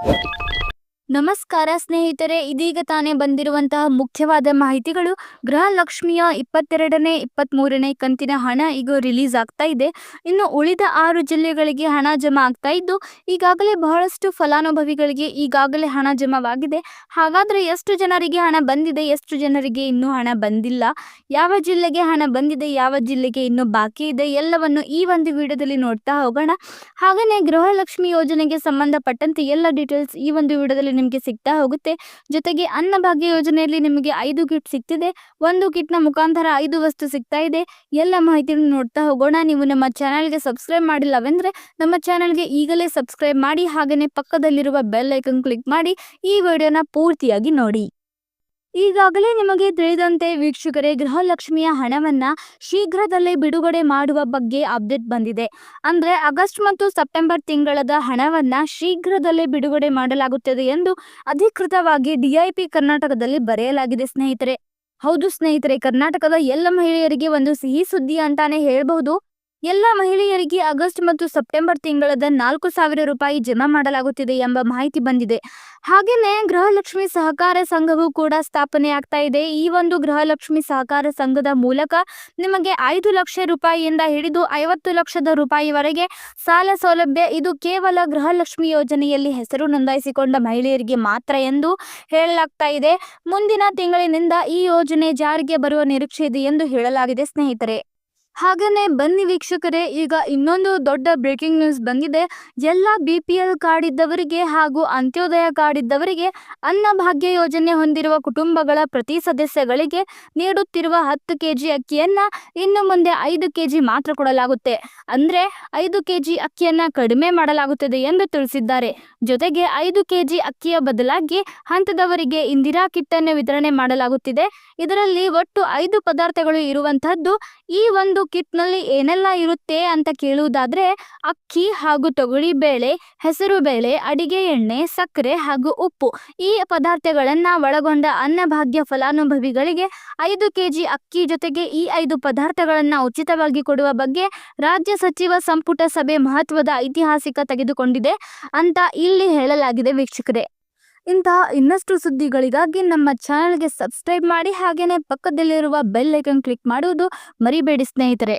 What? ನಮಸ್ಕಾರ ಸ್ನೇಹಿತರೆ, ಇದೀಗ ತಾನೇ ಬಂದಿರುವಂತಹ ಮುಖ್ಯವಾದ ಮಾಹಿತಿಗಳು. ಗೃಹಲಕ್ಷ್ಮಿಯ ಇಪ್ಪತ್ತೆರಡನೇ ಇಪ್ಪತ್ತ್ಮೂರನೇ ಕಂತಿನ ಹಣ ಈಗ ರಿಲೀಸ್ ಆಗ್ತಾ ಇದೆ. ಇನ್ನು ಉಳಿದ ಆರು ಜಿಲ್ಲೆಗಳಿಗೆ ಹಣ ಜಮಾ ಆಗ್ತಾ ಇದ್ದು, ಈಗಾಗಲೇ ಬಹಳಷ್ಟು ಫಲಾನುಭವಿಗಳಿಗೆ ಈಗಾಗಲೇ ಹಣ ಜಮಾವಾಗಿದೆ. ಹಾಗಾದರೆ ಎಷ್ಟು ಜನರಿಗೆ ಹಣ ಬಂದಿದೆ, ಎಷ್ಟು ಜನರಿಗೆ ಇನ್ನೂ ಹಣ ಬಂದಿಲ್ಲ? ಯಾವ ಜಿಲ್ಲೆಗೆ ಹಣ ಬಂದಿದೆ, ಯಾವ ಜಿಲ್ಲೆಗೆ ಇನ್ನೂ ಬಾಕಿ ಇದೆ, ಎಲ್ಲವನ್ನು ಈ ಒಂದು ವಿಡಿಯೋದಲ್ಲಿ ನೋಡ್ತಾ ಹೋಗೋಣ. ಹಾಗೆಯೇ ಗೃಹಲಕ್ಷ್ಮಿ ಯೋಜನೆಗೆ ಸಂಬಂಧಪಟ್ಟಂತೆ ಎಲ್ಲ ಡೀಟೇಲ್ಸ್ ಈ ಒಂದು ವಿಡಿಯೋದಲ್ಲಿ ನಿಮಗೆ ಸಿಗ್ತಾ ಹೋಗುತ್ತೆ. ಜೊತೆಗೆ ಅನ್ನಭಾಗ್ಯ ಯೋಜನೆಯಲ್ಲಿ ನಿಮಗೆ ಐದು ಕಿಟ್ ಸಿಗ್ತಿದೆ. ಒಂದು ಕಿಟ್ನ ಮುಖಾಂತರ ಐದು ವಸ್ತು ಸಿಗ್ತಾ ಇದೆ. ಎಲ್ಲ ಮಾಹಿತಿಯನ್ನು ನೋಡ್ತಾ ಹೋಗೋಣ. ನೀವು ನಮ್ಮ ಚಾನಲ್ಗೆ ಸಬ್ಸ್ಕ್ರೈಬ್ ಮಾಡಿಲ್ಲವೆಂದ್ರೆ ನಮ್ಮ ಚಾನಲ್ಗೆ ಈಗಲೇ ಸಬ್ಸ್ಕ್ರೈಬ್ ಮಾಡಿ ಹಾಗೆಯೇ ಪಕ್ಕದಲ್ಲಿರುವ ಬೆಲ್ ಐಕನ್ ಕ್ಲಿಕ್ ಮಾಡಿ, ಈ ವಿಡಿಯೋನ ಪೂರ್ತಿಯಾಗಿ ನೋಡಿ. ಈಗಾಗಲೇ ನಿಮಗೆ ತಿಳಿದಂತೆ ವೀಕ್ಷಕರೇ, ಗೃಹಲಕ್ಷ್ಮಿಯ ಹಣವನ್ನ ಶೀಘ್ರದಲ್ಲೇ ಬಿಡುಗಡೆ ಮಾಡುವ ಬಗ್ಗೆ ಅಪ್ಡೇಟ್ ಬಂದಿದೆ. ಅಂದ್ರೆ ಆಗಸ್ಟ್ ಮತ್ತು ಸೆಪ್ಟೆಂಬರ್ ತಿಂಗಳದ ಹಣವನ್ನ ಶೀಘ್ರದಲ್ಲೇ ಬಿಡುಗಡೆ ಮಾಡಲಾಗುತ್ತದೆ ಎಂದು ಅಧಿಕೃತವಾಗಿ ಡಿಐಪಿ ಕರ್ನಾಟಕದಲ್ಲಿ ಬರೆಯಲಾಗಿದೆ ಸ್ನೇಹಿತರೆ. ಹೌದು ಸ್ನೇಹಿತರೆ, ಕರ್ನಾಟಕದ ಎಲ್ಲ ಮಹಿಳೆಯರಿಗೆ ಒಂದು ಸಿಹಿ ಸುದ್ದಿ ಅಂತಾನೆ ಹೇಳಬಹುದು. ಎಲ್ಲ ಮಹಿಳೆಯರಿಗೆ ಆಗಸ್ಟ್ ಮತ್ತು ಸೆಪ್ಟೆಂಬರ್ ತಿಂಗಳದ ನಾಲ್ಕು ಸಾವಿರ ರೂಪಾಯಿ ಜಮಾ ಮಾಡಲಾಗುತ್ತಿದೆ ಎಂಬ ಮಾಹಿತಿ ಬಂದಿದೆ. ಹಾಗೆಯೇ ಗೃಹಲಕ್ಷ್ಮಿ ಸಹಕಾರ ಸಂಘವು ಕೂಡ ಸ್ಥಾಪನೆ ಆಗ್ತಾ ಇದೆ. ಈ ಒಂದು ಗೃಹಲಕ್ಷ್ಮಿ ಸಹಕಾರ ಸಂಘದ ಮೂಲಕ ನಿಮಗೆ ಐದು ಲಕ್ಷ ರೂಪಾಯಿಯಿಂದ ಹಿಡಿದು ಐವತ್ತು ಲಕ್ಷದ ರೂಪಾಯಿವರೆಗೆ ಸಾಲ ಸೌಲಭ್ಯ, ಇದು ಕೇವಲ ಗೃಹಲಕ್ಷ್ಮಿ ಯೋಜನೆಯಲ್ಲಿ ಹೆಸರು ನೋಂದಾಯಿಸಿಕೊಂಡ ಮಹಿಳೆಯರಿಗೆ ಮಾತ್ರ ಎಂದು ಹೇಳಲಾಗ್ತಾ ಇದೆ. ಮುಂದಿನ ತಿಂಗಳಿನಿಂದ ಈ ಯೋಜನೆ ಜಾರಿಗೆ ಬರುವ ನಿರೀಕ್ಷೆ ಇದೆ ಎಂದು ಹೇಳಲಾಗಿದೆ ಸ್ನೇಹಿತರೆ. ಹಾಗೇನೆ ಬನ್ನಿ ವೀಕ್ಷಕರೇ, ಈಗ ಇನ್ನೊಂದು ದೊಡ್ಡ ಬ್ರೇಕಿಂಗ್ ನ್ಯೂಸ್ ಬಂದಿದೆ. ಎಲ್ಲ ಬಿ ಪಿ ಎಲ್ ಕಾರ್ಡ್ ಇದ್ದವರಿಗೆ ಹಾಗೂ ಅಂತ್ಯೋದಯ ಕಾರ್ಡ್ ಇದ್ದವರಿಗೆ ಅನ್ನಭಾಗ್ಯ ಯೋಜನೆ ಹೊಂದಿರುವ ಕುಟುಂಬಗಳ ಪ್ರತಿ ಸದಸ್ಯಗಳಿಗೆ ನೀಡುತ್ತಿರುವ ಹತ್ತು ಕೆಜಿ ಅಕ್ಕಿಯನ್ನ ಇನ್ನು ಮುಂದೆ ಐದು ಕೆಜಿ ಮಾತ್ರ ಕೊಡಲಾಗುತ್ತೆ. ಅಂದ್ರೆ ಐದು ಕೆಜಿ ಅಕ್ಕಿಯನ್ನ ಕಡಿಮೆ ಮಾಡಲಾಗುತ್ತದೆ ಎಂದು ತಿಳಿಸಿದ್ದಾರೆ. ಜೊತೆಗೆ ಐದು ಕೆಜಿ ಅಕ್ಕಿಯ ಬದಲಾಗಿ ಹಂತದವರಿಗೆ ಇಂದಿರಾ ಕಿಟ್ ಅನ್ನು ವಿತರಣೆ ಮಾಡಲಾಗುತ್ತಿದೆ. ಇದರಲ್ಲಿ ಒಟ್ಟು ಐದು ಪದಾರ್ಥಗಳು ಇರುವಂತಹದ್ದು ಈ ಒಂದು ಕಿಟ್ನಲ್ಲಿ ಏನೆಲ್ಲ ಇರುತ್ತೆ ಅಂತ ಕೇಳುವುದಾದ್ರೆ, ಅಕ್ಕಿ ಹಾಗೂ ತೊಗರಿ ಬೇಳೆ, ಹೆಸರು ಬೇಳೆ, ಅಡಿಗೆ ಎಣ್ಣೆ, ಸಕ್ಕರೆ ಹಾಗೂ ಉಪ್ಪು. ಈ ಪದಾರ್ಥಗಳನ್ನ ಒಳಗೊಂಡ ಅನ್ನಭಾಗ್ಯ ಫಲಾನುಭವಿಗಳಿಗೆ ಐದು ಕೆಜಿ ಅಕ್ಕಿ ಜೊತೆಗೆ ಈ ಐದು ಪದಾರ್ಥಗಳನ್ನ ಉಚಿತವಾಗಿ ಕೊಡುವ ಬಗ್ಗೆ ರಾಜ್ಯ ಸಚಿವ ಸಂಪುಟ ಸಭೆ ಮಹತ್ವದ ಐತಿಹಾಸಿಕ ತೆಗೆದುಕೊಂಡಿದೆ ಅಂತ ಇಲ್ಲಿ ಹೇಳಲಾಗಿದೆ ವೀಕ್ಷಕರೇ. ಇಂತಹ ಇನ್ನಷ್ಟು ಸುದ್ದಿಗಳಿಗಾಗಿ ನಮ್ಮ ಚಾನೆಲ್ಗೆ ಸಬ್ಸ್ಕ್ರೈಬ್ ಮಾಡಿ ಹಾಗೆಯೇ ಪಕ್ಕದಲ್ಲಿರುವ ಬೆಲ್ ಐಕನ್ ಕ್ಲಿಕ್ ಮಾಡುವುದು ಮರಿಬೇಡಿ ಸ್ನೇಹಿತರೆ.